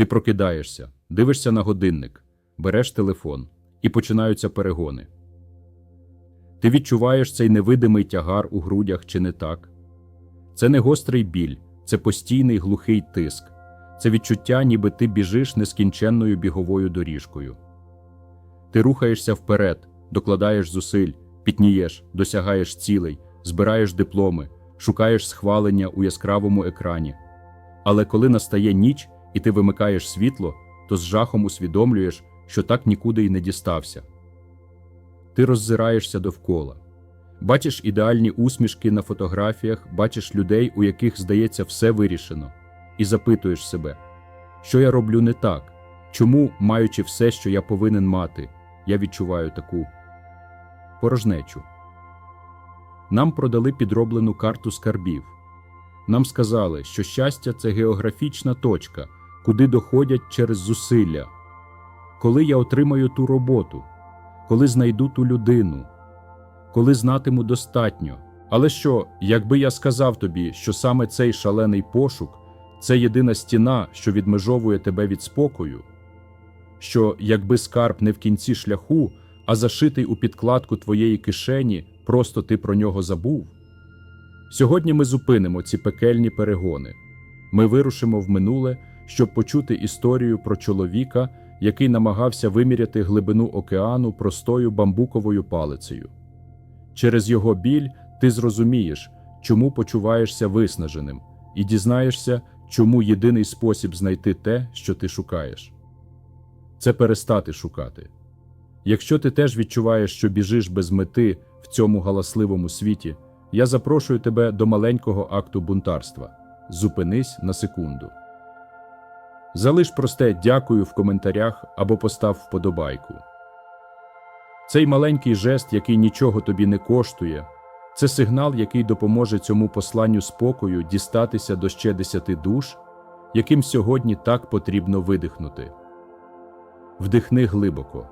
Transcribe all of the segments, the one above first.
Ти прокидаєшся, дивишся на годинник, береш телефон і починаються перегони. Ти відчуваєш цей невидимий тягар у грудях чи не так? Це не гострий біль, це постійний глухий тиск, це відчуття, ніби ти біжиш нескінченною біговою доріжкою. Ти рухаєшся вперед, докладаєш зусиль, пітнієш, досягаєш цілей, збираєш дипломи, шукаєш схвалення у яскравому екрані. Але коли настає ніч і ти вимикаєш світло, то з жахом усвідомлюєш, що так нікуди й не дістався. Ти роззираєшся довкола. Бачиш ідеальні усмішки на фотографіях, бачиш людей, у яких, здається, все вирішено, і запитуєш себе, що я роблю не так, чому, маючи все, що я повинен мати, я відчуваю таку порожнечу. Нам продали підроблену карту скарбів. Нам сказали, що щастя це географічна точка, куди доходять через зусилля. Коли я отримаю ту роботу, коли знайду ту людину, коли знатиму достатньо. Але що, якби я сказав тобі, що саме цей шалений пошук це єдина стіна, що відмежовує тебе від спокою? Що, якби скарб не в кінці шляху, а зашитий у підкладку твоєї кишені, просто ти про нього забув? Сьогодні ми зупинимо ці пекельні перегони. Ми вирушимо в минуле, щоб почути історію про чоловіка, який намагався виміряти глибину океану простою бамбуковою палицею. Через його біль ти зрозумієш, чому почуваєшся виснаженим, і дізнаєшся, чому єдиний спосіб знайти те, що ти шукаєш. Це перестати шукати. Якщо ти теж відчуваєш, що біжиш без мети в цьому галасливому світі, я запрошую тебе до маленького акту бунтарства. Зупинись на секунду. Залиш просте дякую в коментарях або постав вподобайку. Цей маленький жест, який нічого тобі не коштує, це сигнал, який допоможе цьому посланню спокою дістатися до ще десяти душ, яким сьогодні так потрібно видихнути. Вдихни глибоко,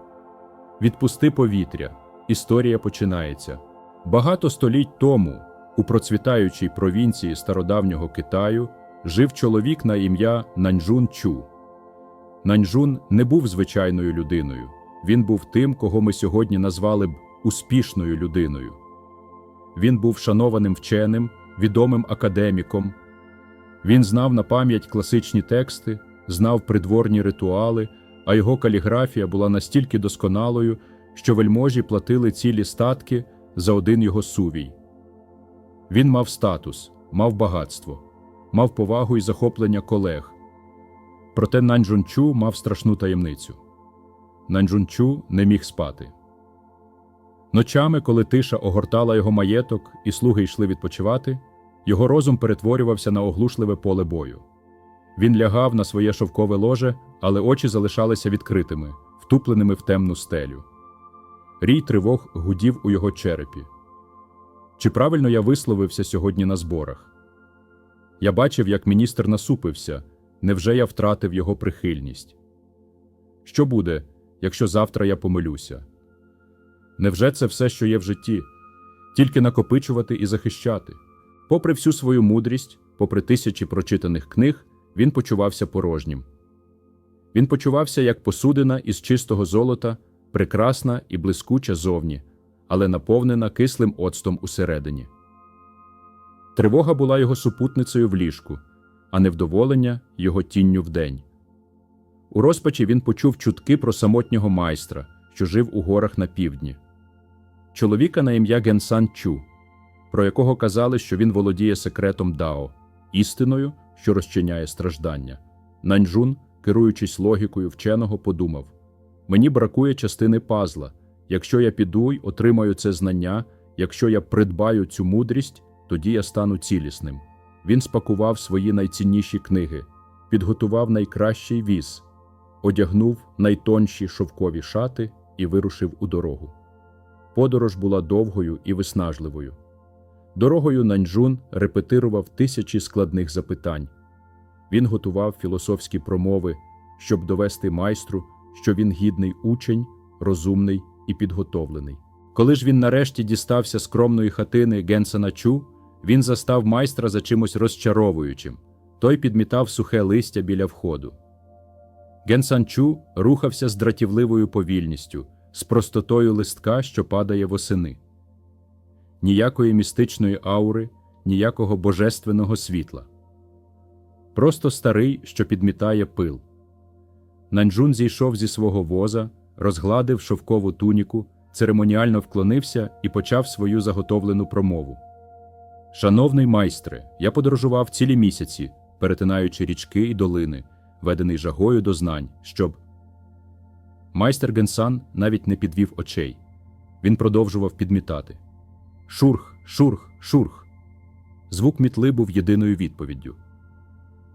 відпусти повітря, історія починається. Багато століть тому, у процвітаючій провінції стародавнього Китаю, жив чоловік на ім'я Наньжун Чу. Наньжун не був звичайною людиною. Він був тим, кого ми сьогодні назвали б успішною людиною. Він був шанованим вченим, відомим академіком. Він знав на пам'ять класичні тексти, знав придворні ритуали, а його каліграфія була настільки досконалою, що вельможі платили цілі статки за один його сувій. Він мав статус, мав багатство, мав повагу і захоплення колег. Проте Нанджунчу мав страшну таємницю. Нанджунчу не міг спати. Ночами, коли тиша огортала його маєток і слуги йшли відпочивати, його розум перетворювався на оглушливе поле бою. Він лягав на своє шовкове ложе, але очі залишалися відкритими, втупленими в темну стелю. Рій тривог гудів у його черепі. Чи правильно я висловився сьогодні на зборах? Я бачив, як міністр насупився, невже я втратив його прихильність? Що буде, якщо завтра я помилюся? Невже це все, що є в житті, тільки накопичувати і захищати? Попри всю свою мудрість, попри тисячі прочитаних книг, він почувався порожнім. Він почувався як посудина із чистого золота, прекрасна і блискуча зовні, але наповнена кислим оцтом усередині. Тривога була його супутницею в ліжку, а невдоволення його тінню вдень. У розпачі він почув чутки про самотнього майстра, що жив у горах на півдні. Чоловіка на ім'я Генсан Чу, про якого казали, що він володіє секретом Дао, істиною, що розчиняє страждання. Наньжун, керуючись логікою вченого, подумав: мені бракує частини пазла. Якщо я піду й отримаю це знання, якщо я придбаю цю мудрість, тоді я стану цілісним. Він спакував свої найцінніші книги, підготував найкращий віз, одягнув найтонші шовкові шати і вирушив у дорогу. Подорож була довгою і виснажливою. Дорогою Наньжун репетирував тисячі складних запитань. Він готував філософські промови, щоб довести майстру, що він гідний учень, розумний і підготовлений. Коли ж він нарешті дістався скромної хатини Генсена Чу, він застав майстра за чимось розчаровуючим. Той підмітав сухе листя біля входу. Генсан Чу рухався з дратівливою повільністю, з простотою листка, що падає восени. Ніякої містичної аури, ніякого божественного світла. Просто старий, що підмітає пил. Нанджун зійшов зі свого воза, розгладив шовкову туніку, церемоніально вклонився і почав свою заготовлену промову. Шановний майстре, я подорожував цілі місяці, перетинаючи річки і долини, ведений жагою до знань, щоб. Майстер Генсан навіть не підвів очей. Він продовжував підмітати. Шурх, шурх, шурх. Звук мітли був єдиною відповіддю.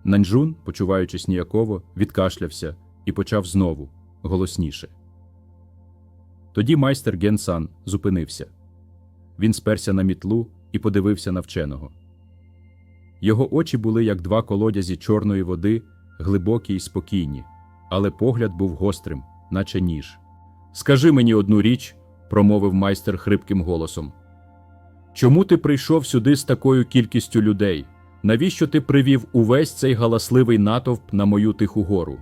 Нанджун, почуваючись ніяково, відкашлявся і почав знову, голосніше. Тоді майстер Генсан зупинився. Він сперся на мітлу і подивився на вченого. Його очі були як два колодязі чорної води, глибокі й спокійні, але погляд був гострим, наче ніж. Скажи мені одну річ, промовив майстер хрипким голосом. Чому ти прийшов сюди з такою кількістю людей? Навіщо ти привів увесь цей галасливий натовп на мою тиху гору?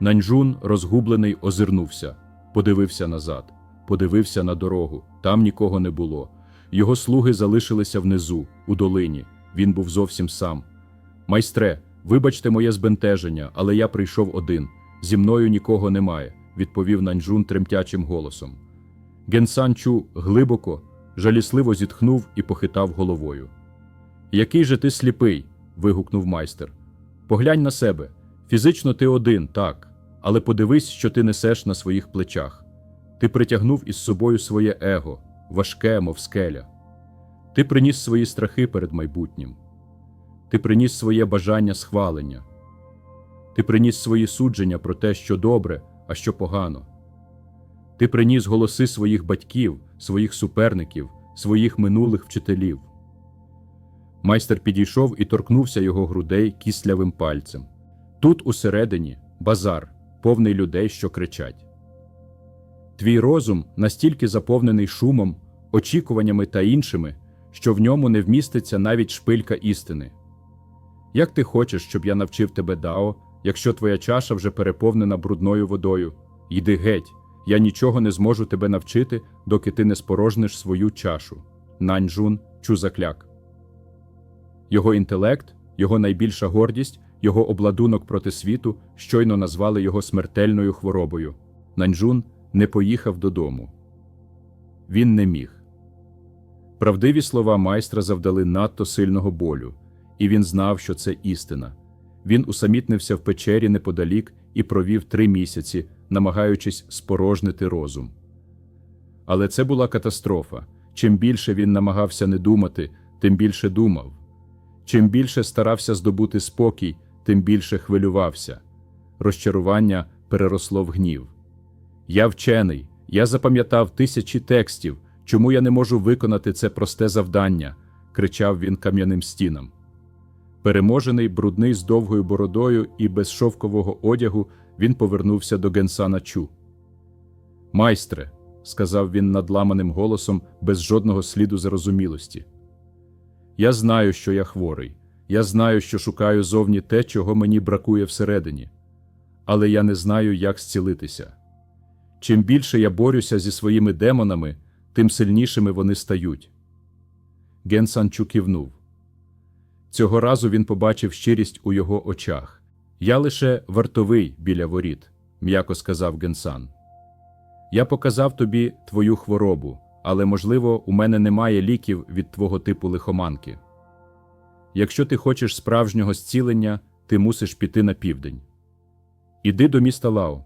Нанджун, розгублений, озирнувся, подивився назад, подивився на дорогу. Там нікого не було. Його слуги залишилися внизу, у долині. Він був зовсім сам. Майстре, вибачте моє збентеження, але я прийшов один. Зі мною нікого немає, відповів Нанджун тремтячим голосом. Генсан Чу глибоко, жалісливо зітхнув і похитав головою. Який же ти сліпий? вигукнув майстер. Поглянь на себе. Фізично ти один, так, але подивись, що ти несеш на своїх плечах. Ти притягнув із собою своє его, важке, мов скеля. Ти приніс свої страхи перед майбутнім. Ти приніс своє бажання схвалення. Ти приніс свої судження про те, що добре, а що погано. Ти приніс голоси своїх батьків, своїх суперників, своїх минулих вчителів. Майстер підійшов і торкнувся його грудей кислявим пальцем. Тут усередині базар, повний людей, що кричать. Твій розум настільки заповнений шумом, очікуваннями та іншими, що в ньому не вміститься навіть шпилька істини. Як ти хочеш, щоб я навчив тебе Дао, якщо твоя чаша вже переповнена брудною водою? Йди геть, я нічого не зможу тебе навчити, доки ти не спорожниш свою чашу. Наньжун Чузакляк. Його інтелект, його найбільша гордість, його обладунок проти світу щойно назвали його смертельною хворобою. Наньжун не поїхав додому. Він не міг. Правдиві слова майстра завдали надто сильного болю, і він знав, що це істина. Він усамітнився в печері неподалік і провів три місяці, намагаючись спорожнити розум. Але це була катастрофа. Чим більше він намагався не думати, тим більше думав. Чим більше старався здобути спокій, тим більше хвилювався. Розчарування переросло в гнів. Я вчений, я запам'ятав тисячі текстів. Чому я не можу виконати це просте завдання? кричав він кам'яним стінам. Переможений, брудний з довгою бородою і без шовкового одягу, він повернувся до Генсана Чу. Майстре, сказав він надламаним голосом, без жодного сліду зарозумілості. Я знаю, що я хворий. Я знаю, що шукаю зовні те, чого мені бракує всередині. Але я не знаю, як зцілитися. Чим більше я борюся зі своїми демонами, тим сильнішими вони стають. Генсан Чу кивнув. Цього разу він побачив щирість у його очах. Я лише вартовий біля воріт, м'яко сказав Генсан. Я показав тобі твою хворобу, але, можливо, у мене немає ліків від твого типу лихоманки. Якщо ти хочеш справжнього зцілення, ти мусиш піти на південь. Іди до міста Лао.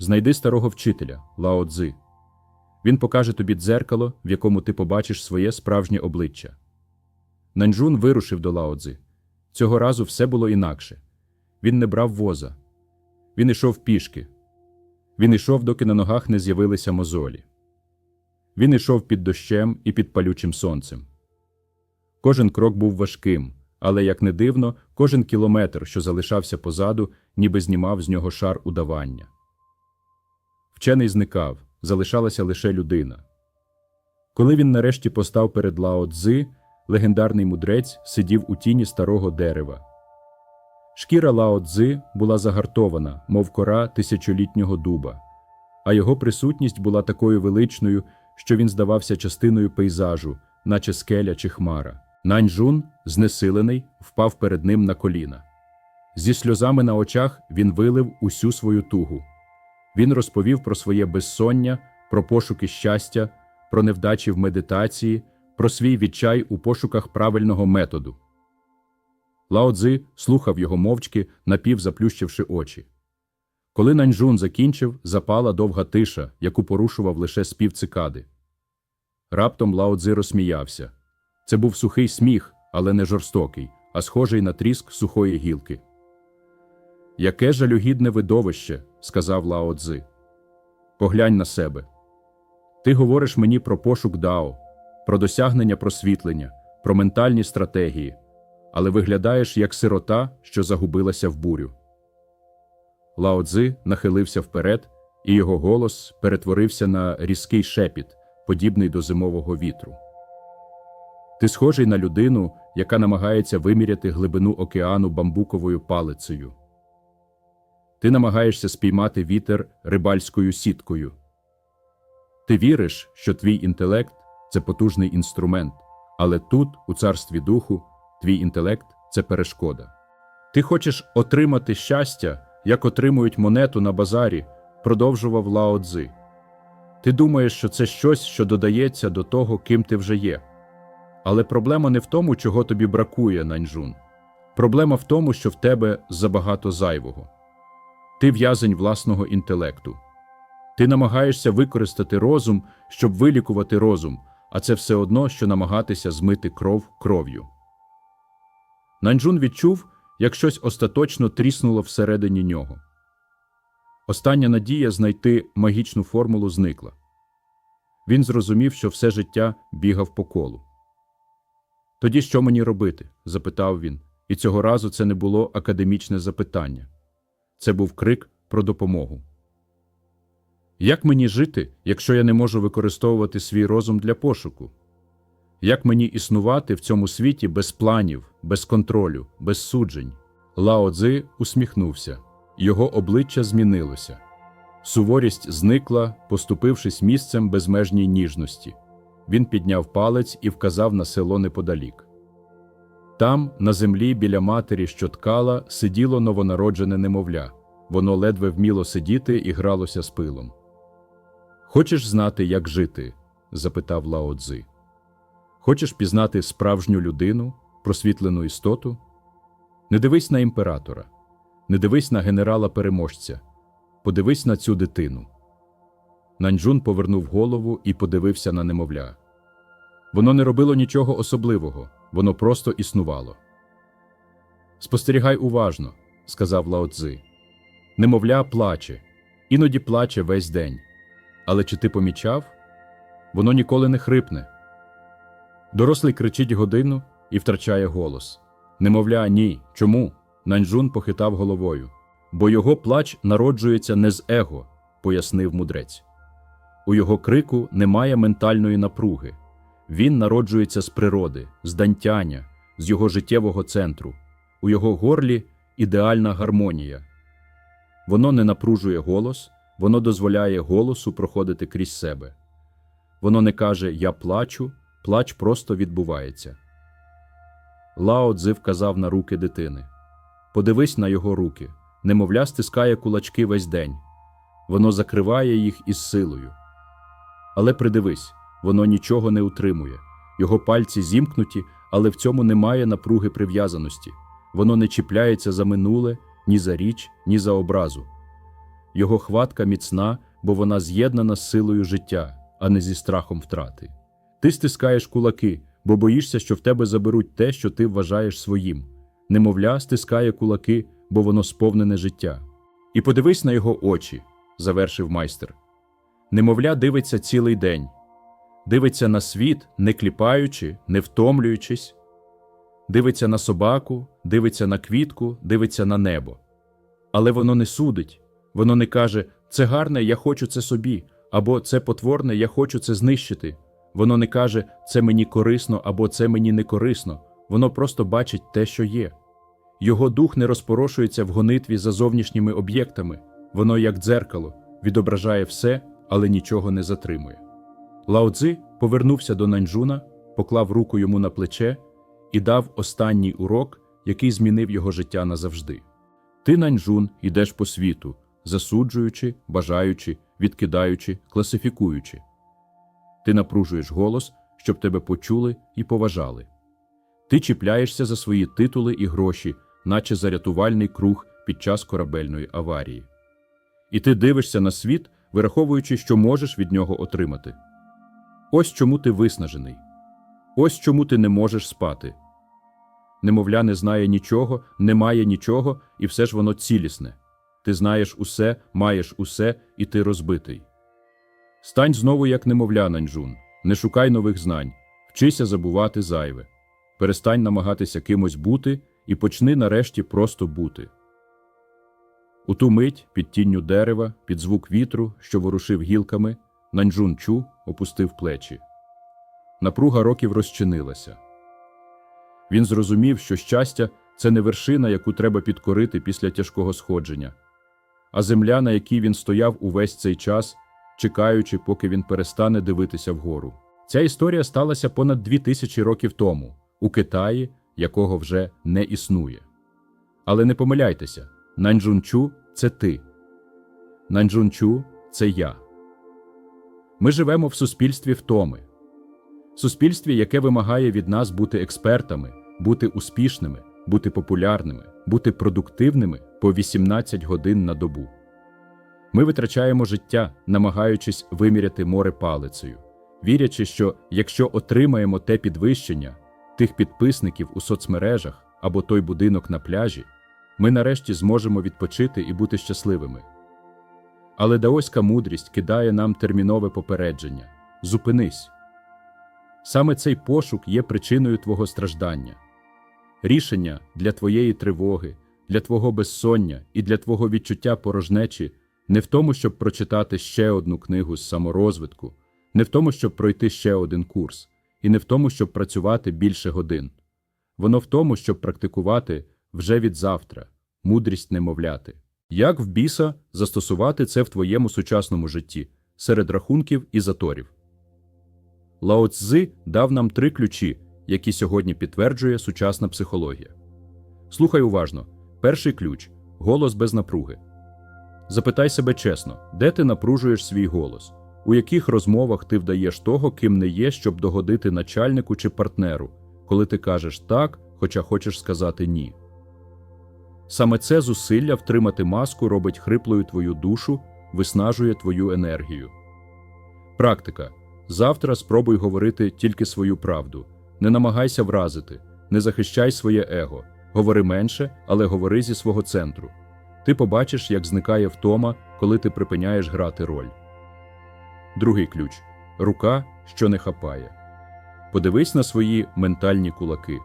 Знайди старого вчителя Лао Цзи. Він покаже тобі дзеркало, в якому ти побачиш своє справжнє обличчя. Нанджун вирушив до Лао Цзи. Цього разу все було інакше. Він не брав воза. Він ішов пішки. Він ішов, доки на ногах не з'явилися мозолі. Він ішов під дощем і під палючим сонцем. Кожен крок був важким, але, як не дивно, кожен кілометр, що залишався позаду, ніби знімав з нього шар удавання. Вчений зникав, залишалася лише людина. Коли він нарешті постав перед Лао Цзи, легендарний мудрець сидів у тіні старого дерева. Шкіра Лао Цзи була загартована, мов кора тисячолітнього дуба, а його присутність була такою величною, що він здавався частиною пейзажу, наче скеля чи хмара. Наньжун, знесилений, впав перед ним на коліна. Зі сльозами на очах він вилив усю свою тугу. Він розповів про своє безсоння, про пошуки щастя, про невдачі в медитації, про свій відчай у пошуках правильного методу. Лао Цзи слухав його мовчки, напівзаплющивши очі. Коли Наньжун закінчив, запала довга тиша, яку порушував лише спів цикади. Раптом Лао Цзи розсміявся. Це був сухий сміх, але не жорстокий, а схожий на тріск сухої гілки. Яке жалюгідне видовище, сказав Лао Цзи. Поглянь на себе. Ти говориш мені про пошук Дао, про досягнення просвітлення, про ментальні стратегії, але виглядаєш як сирота, що загубилася в бурю. Лао Цзи нахилився вперед, і його голос перетворився на різкий шепіт, подібний до зимового вітру. Ти схожий на людину, яка намагається виміряти глибину океану бамбуковою палицею. Ти намагаєшся спіймати вітер рибальською сіткою. Ти віриш, що твій інтелект це потужний інструмент, але тут, у царстві духу, твій інтелект це перешкода. Ти хочеш отримати щастя, як отримують монету на базарі, продовжував Лао Цзи. Ти думаєш, що це щось, що додається до того, ким ти вже є. Але проблема не в тому, чого тобі бракує, Наньжун. Проблема в тому, що в тебе забагато зайвого. Ти в'язень власного інтелекту. Ти намагаєшся використати розум, щоб вилікувати розум, а це все одно, що намагатися змити кров кров'ю. Наньжун відчув, як щось остаточно тріснуло всередині нього. Остання надія знайти магічну формулу зникла. Він зрозумів, що все життя бігав по колу. Тоді що мені робити? запитав він, і цього разу це не було академічне запитання. Це був крик про допомогу. Як мені жити, якщо я не можу використовувати свій розум для пошуку? Як мені існувати в цьому світі без планів, без контролю, без суджень? Лао Цзи усміхнувся, його обличчя змінилося. Суворість зникла, поступившись місцем безмежній ніжності. Він підняв палець і вказав на село неподалік. Там, на землі біля матері, що ткала, сиділо новонароджене немовля. Воно ледве вміло сидіти і гралося з пилом. Хочеш знати, як жити? запитав Лао Цзи. Хочеш пізнати справжню людину, просвітлену істоту? Не дивись на імператора, не дивись на генерала переможця, подивись на цю дитину. Наньжун повернув голову і подивився на немовля. Воно не робило нічого особливого, воно просто існувало. Спостерігай уважно, сказав Лао Цзи. Немовля плаче, іноді плаче весь день. Але чи ти помічав? Воно ніколи не хрипне. Дорослий кричить годину і втрачає голос. Немовля, ні. Чому? Наньжун похитав головою. Бо його плач народжується не з его, пояснив мудрець. У його крику немає ментальної напруги. Він народжується з природи, з дантяння, з його життєвого центру. У його горлі ідеальна гармонія. Воно не напружує голос, воно дозволяє голосу проходити крізь себе. Воно не каже Я плачу, плач просто відбувається. Лао Цзи вказав на руки дитини. Подивись на його руки. Немовля стискає кулачки весь день. Воно закриває їх із силою. Але придивись, воно нічого не утримує. Його пальці зімкнуті, але в цьому немає напруги прив'язаності. Воно не чіпляється за минуле, ні за річ, ні за образу. Його хватка міцна, бо вона з'єднана з силою життя, а не зі страхом втрати. Ти стискаєш кулаки, бо боїшся, що в тебе заберуть те, що ти вважаєш своїм. Немовля стискає кулаки, бо воно сповнене життя. І подивись на його очі, завершив майстер. Немовля дивиться цілий день, дивиться на світ, не кліпаючи, не втомлюючись, дивиться на собаку, дивиться на квітку, дивиться на небо. Але воно не судить, воно не каже це гарне, я хочу це собі, або це потворне, я хочу це знищити. Воно не каже це мені корисно або це мені не корисно, воно просто бачить те, що є. Його дух не розпорошується в гонитві за зовнішніми об'єктами, воно, як дзеркало, відображає все, але нічого не затримує. Лао Цзи повернувся до Наньчжуна, поклав руку йому на плече і дав останній урок, який змінив його життя назавжди. Ти, Наньчжун, йдеш по світу, засуджуючи, бажаючи, відкидаючи, класифікуючи. Ти напружуєш голос, щоб тебе почули і поважали. Ти чіпляєшся за свої титули і гроші, наче за рятувальний круг під час корабельної аварії. І ти дивишся на світ, вираховуючи, що можеш від нього отримати. Ось чому ти виснажений. Ось чому ти не можеш спати. Немовля не знає нічого, не має нічого, і все ж воно цілісне. Ти знаєш усе, маєш усе, і ти розбитий. Стань знову як немовля, Наньчжун. Не шукай нових знань, вчися забувати зайве. Перестань намагатися кимось бути і почни нарешті просто бути. У ту мить, під тінню дерева, під звук вітру, що ворушив гілками, Наньчжун Чу опустив плечі. Напруга років розчинилася. Він зрозумів, що щастя це не вершина, яку треба підкорити після тяжкого сходження, а земля, на якій він стояв увесь цей час, чекаючи, поки він перестане дивитися вгору. Ця історія сталася понад дві тисячі років тому, у Китаї, якого вже не існує. Але не помиляйтеся, Наньчжунчу – це ти. Наньчжунчу – це я. Ми живемо в суспільстві втоми. Суспільстві, яке вимагає від нас бути експертами, бути успішними, бути популярними, бути продуктивними по 18 годин на добу. Ми витрачаємо життя, намагаючись виміряти море палицею, вірячи, що якщо отримаємо те підвищення, тих підписників у соцмережах або той будинок на пляжі, ми нарешті зможемо відпочити і бути щасливими. Але даоська мудрість кидає нам термінове попередження зупинись. Саме цей пошук є причиною твого страждання. Рішення для твоєї тривоги, для твого безсоння і для твого відчуття порожнечі не в тому, щоб прочитати ще одну книгу з саморозвитку, не в тому, щоб пройти ще один курс, і не в тому, щоб працювати більше годин. Воно в тому, щоб практикувати вже від завтра, мудрість немовляти. Як в біса застосувати це в твоєму сучасному житті серед рахунків і заторів? Лао Цзи дав нам три ключі, які сьогодні підтверджує сучасна психологія. Слухай уважно. Перший ключ голос без напруги. Запитай себе чесно, де ти напружуєш свій голос, у яких розмовах ти вдаєш того, ким не є, щоб догодити начальнику чи партнеру, коли ти кажеш так, хоча хочеш сказати ні. Саме це зусилля втримати маску робить хриплою твою душу, виснажує твою енергію. Практика. Завтра спробуй говорити тільки свою правду. Не намагайся вразити, не захищай своє его. Говори менше, але говори зі свого центру. Ти побачиш, як зникає втома, коли ти припиняєш грати роль. Другий ключ рука, що не хапає. Подивись на свої ментальні кулаки.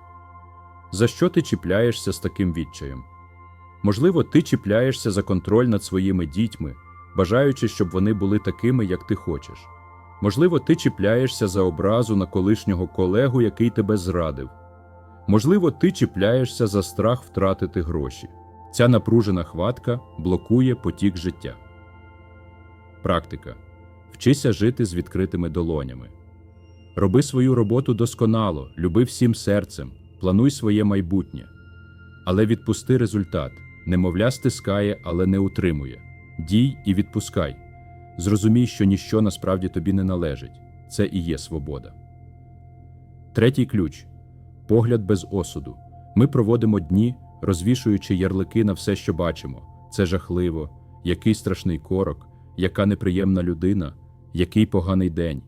За що ти чіпляєшся з таким відчаєм? Можливо, ти чіпляєшся за контроль над своїми дітьми, бажаючи, щоб вони були такими, як ти хочеш. Можливо, ти чіпляєшся за образу на колишнього колегу, який тебе зрадив. Можливо, ти чіпляєшся за страх втратити гроші. Ця напружена хватка блокує потік життя. Практика. Вчися жити з відкритими долонями. Роби свою роботу досконало, люби всім серцем, плануй своє майбутнє. Але відпусти результат. Немовля стискає, але не утримує. Дій і відпускай. Зрозумій, що ніщо насправді тобі не належить. Це і є свобода. Третій ключ погляд без осуду. Ми проводимо дні, розвішуючи ярлики на все, що бачимо. Це жахливо, який страшний корок, яка неприємна людина, який поганий день.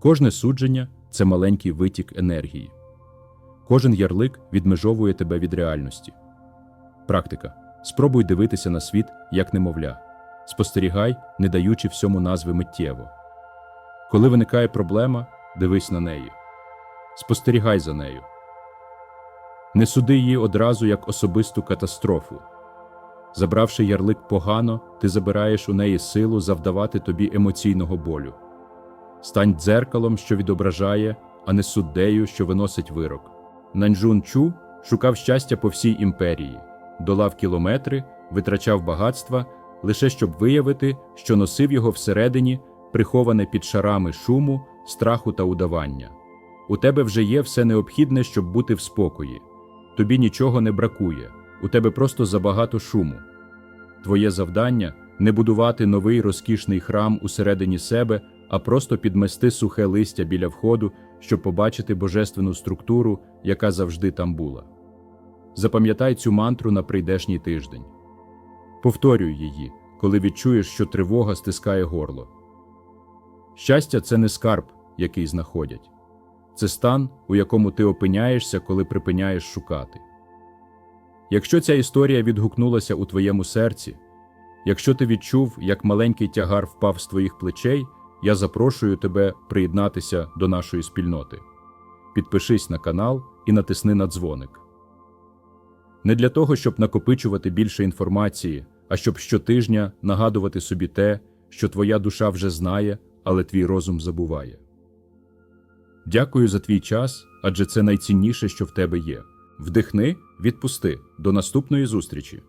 Кожне судження це маленький витік енергії. Кожен ярлик відмежовує тебе від реальності. Практика. Спробуй дивитися на світ як немовля. Спостерігай, не даючи всьому назви миттєво. Коли виникає проблема, дивись на неї. Спостерігай за нею. Не суди її одразу як особисту катастрофу. Забравши ярлик погано, ти забираєш у неї силу завдавати тобі емоційного болю. Стань дзеркалом, що відображає, а не суддею, що виносить вирок. Наньчжун Чу, шукав щастя по всій імперії, долав кілометри, витрачав багатства, лише щоб виявити, що носив його всередині, приховане під шарами шуму, страху та удавання. У тебе вже є все необхідне, щоб бути в спокої. Тобі нічого не бракує, у тебе просто забагато шуму. Твоє завдання не будувати новий розкішний храм усередині себе, а просто підмести сухе листя біля входу, щоб побачити божественну структуру, яка завжди там була. Запам'ятай цю мантру на прийдешній тиждень. Повторюй її, коли відчуєш, що тривога стискає горло. Щастя це не скарб, який знаходять. Це стан, у якому ти опиняєшся, коли припиняєш шукати. Якщо ця історія відгукнулася у твоєму серці, якщо ти відчув, як маленький тягар впав з твоїх плечей, я запрошую тебе приєднатися до нашої спільноти. Підпишись на канал і натисни на дзвоник. Не для того, щоб накопичувати більше інформації, а щоб щотижня нагадувати собі те, що твоя душа вже знає, але твій розум забуває. Дякую за твій час, адже це найцінніше, що в тебе є. Вдихни, відпусти. До наступної зустрічі!